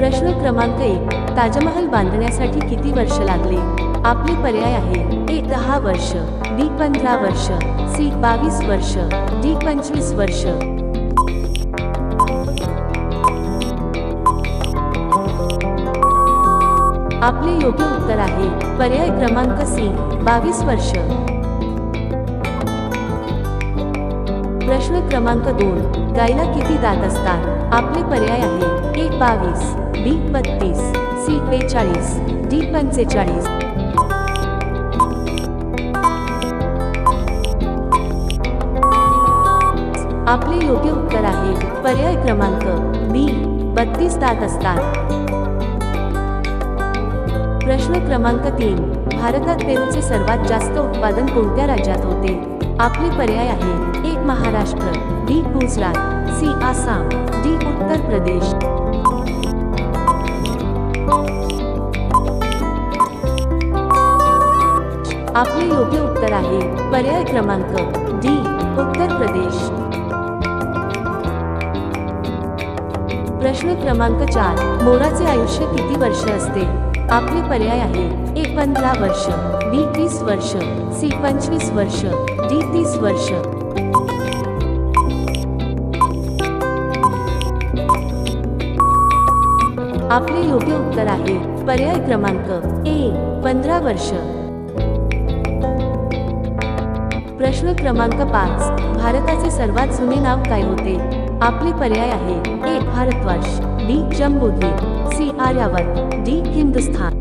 प्रश्न क्रमांक एक, ताजमहल बांधण्यासाठी किती वर्ष लागले? आपले पर्याय आहे ए दहा वर्ष, बी पंधरा वर्ष, सी बावीस वर्ष, डी पंचवीस वर्ष. आपले योग्य उत्तर आहे, पर्याय क्रमांक सी, बावीस वर्ष. प्रश्न क्रमांक दोन, गायला किती दात असतात? आपले पर्याय आहे, एक बावीस. बी बत्तीस सी बेचाळीस डी पंचेचाळीस आपले योग्य उत्तर आहे पर्याय क्रमांक बी बत्तीस दात असतात. प्रश्न क्रमांक तीन भारतात पेरूचे सर्वात जास्त उत्पादन कोणत्या राज्यात होते? आपले पर्याय आहे एक Maharashtra B Gujarat C Assam D Uttar Pradesh. आपले योग्य उत्तर आहे. पर्याय क्रमांक डी उत्तर प्रदेश. प्रश्न क्रमांक चार मोराचे आयुष्य किती वर्ष असते? आपले पर्याय आहे ए पंधरा वर्ष बी तीस वर्ष सी पंचवीस वर्ष डी तीस वर्ष. आपले योग्य उत्तर आहे पर्याय क्रमांक ए पंधरा वर्ष. प्रश्न क्रमांक पाच. भारताचे सर्वात जुने नाव काय होते? आपले पर्याय आहे A. Bharatvarsha B. Jambudvipa C. Aryavarta D. Hindustan.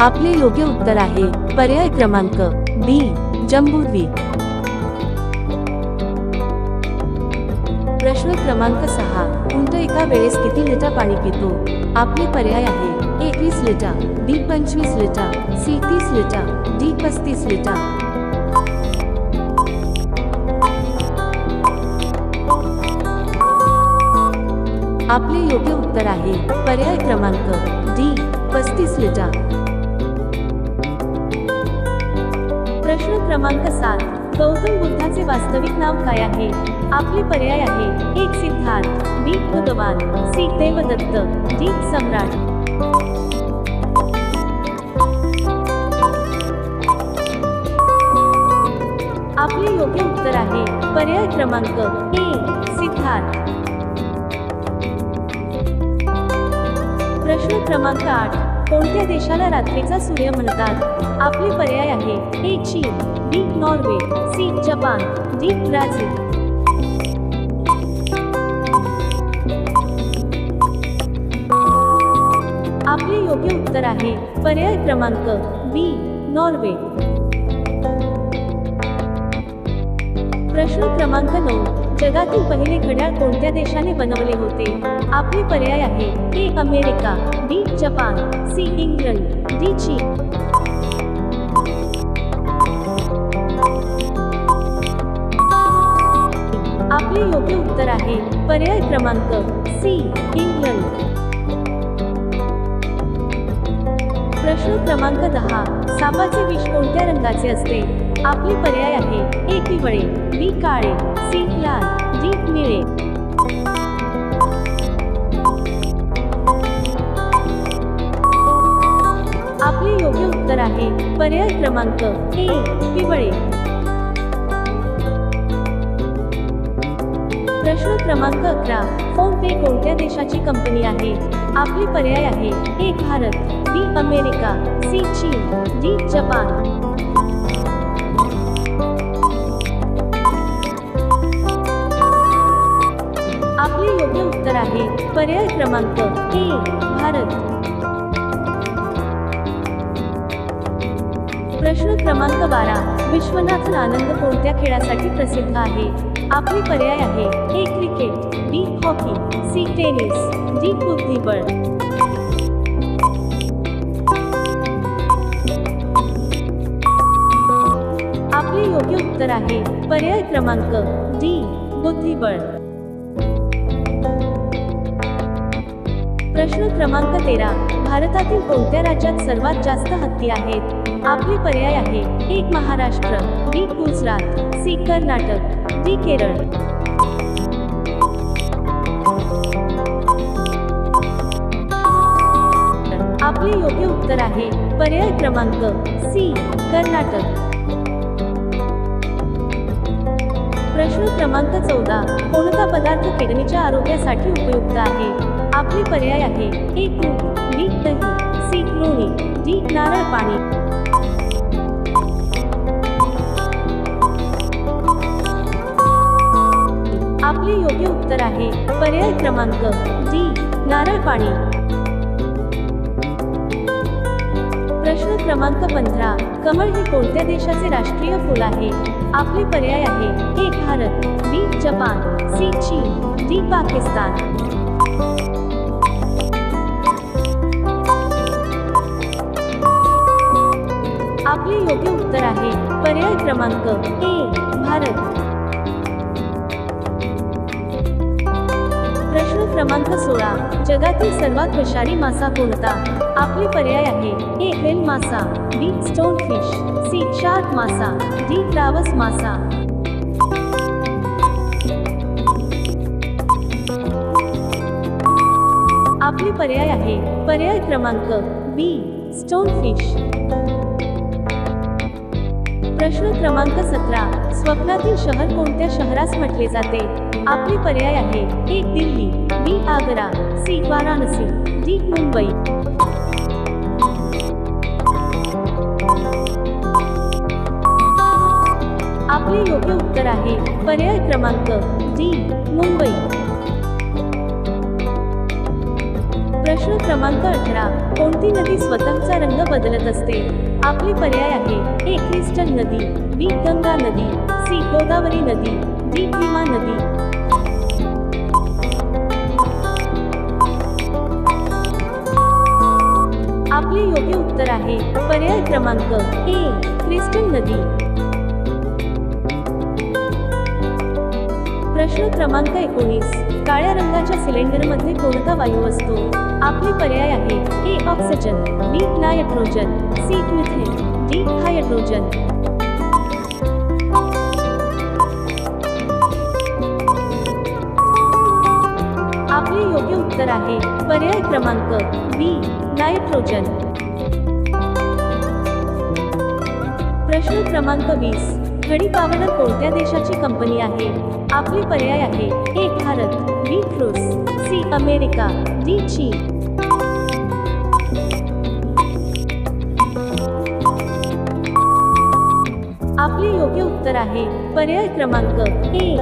आपले योग्य उत्तर आहे पर्याय क्रमांक बी. जम्बूद्वीप प्रश्न क्रमांक सहा. उंट एका वेळेस किती लिटर पाणी पितो? आपले पर्याय आहे ए वीस लिटर बी पंचवीस लिटर सी तीस लिटर डी पस्तीस लिटर. आपले योग्य उत्तर आहे पर्याय क्रमांक डी पस्तीस लिटर. प्रश्न क्रमांक सात. गौतम बुद्धाचे वास्तविक नाव काय आहे? आपले पर्याय आहे. एक सिद्धार्थ बी भगवान सी देवदत्त डी सम्राट. आपले योग्य उत्तर आहे. पर्याय क्रमांक ए सिद्धार्थ प्रश्न क्रमांक आठ कोणत्या देशाला रात्रीचा सूर्य म्हणतात? आपले पर्याय आहे. ए चीन B Norway C Japan D Brazil. उत्तर आहे पर्याय क्रमांक बी नॉर्वे. प्रश्न क्रमांक नऊ जगातील पहिले घड्याळ कोणत्या देशाने बनवले होते? आपले पर्याय आहे A America B Japan C England D चीन. आपले योग्य उत्तर आहे पर्याय क्रमांक सी इंग्लंड. प्रश्न क्रमांक दहा. सापाचे विष कोणत्या रंगाचे असते? आपले पर्याय आहे ए पिवळे बी काळे सी लाल डी निळे. आपले योग्य उत्तर आहे पर्याय क्रमांक ए पिवळे. प्रश्न क्रमांक अकरा. फोन पे कोणत्या देशाची कंपनी आहे? आपले पर्याय आहे A Bharat B America C चीन डी जपान. आपले योग्य उत्तर आहे पर्याय क्रमांक ए भारत. प्रश्न क्रमांक बारा. विश्वनाथन आनंद कोणत्या खेळासाठी प्रसिद्ध आहे? आपले पर्याय आहे A cricket B hockey C tennis D बुद्धिबळ. आपले योग्य उत्तर आहे पर्याय क्रमांक डी बुद्धिबळ. प्रश्न क्रमांक तेरा भारतातील कोणत्या राज्यात सर्वात जास्त हत्ती आहेत? आपले पर्याय आहे एक Maharashtra B Gujarat C Karnataka. D Kerala. आपले योग्य उत्तर आहे पर्याय क्रमांक सी कर्नाटक. प्रश्न क्रमांक चौदा कोणता पदार्थ किडनीच्या आरोग्यासाठी उपयुक्त आहे? आपले पर्याय आहे ए दूध बी दही. सी लोणी. डी नारळ पाणी. आपले योग्य उत्तर आहे. पर्याय क्रमांक डी नारळ पाणी प्रश्न क्रमांक पंधरा कमळ हे कोणत्या देशाचे राष्ट्रीय फूल आहे? आपले पर्याय आहे A Bharat B Japan C चीन डी पाकिस्तान. आपले योग्य उत्तर आहे पर्याय क्रमांक ए भारत. क्रमांक सोळा. जगातील सर्वात विषारी मासा कोणता? आपले पर्याय आहे ए व्हेल मासा B stone fish C shark मासा डी ट्रावस मासा. आपले पर्याय आहे पर्याय क्रमांक बी स्टोन फिश. प्रश्न क्रमांक सतरा. स्वप्नातील शहर कोणत्या शहरास म्हटले जाते? आपले पर्याय आहे. एक Delhi B Agra C Varanasi D Mumbai. आपले योग्य उत्तर आहे. पर्याय क्रमांक डी मुंबई. प्रश्न क्रमांक अठरा कोणती नदी स्वतःचा रंग बदलत असते? आपले पर्याय आहे. ए क्रिस्टल नदी बी गंगा नदी सी गोदावरी नदी डी भीमा नदी. आपले योग्य उत्तर आहे पर्याय क्रमांक ए क्रिस्टल नदी. प्रश्न क्रमांक एकोणीस काळ्या रंगाच्या सिलेंडरमध्ये कोणता वायू असतो? आपले पर्याय आहे A oxygen B nitrogen C methane D hydrogen. आपले योग्य उत्तर आहे. पर्याय क्रमांक बी नायट्रोजन. प्रश्न क्रमांक वीस खडी पावडर कोणत्या देशाची कंपनी आहे? आपले पर्याय आहे. ए भारत बी फ्रूस सी अमेरिका डी चीन. आपले योग्य उत्तर आहे. पर्याय क्रमांक ए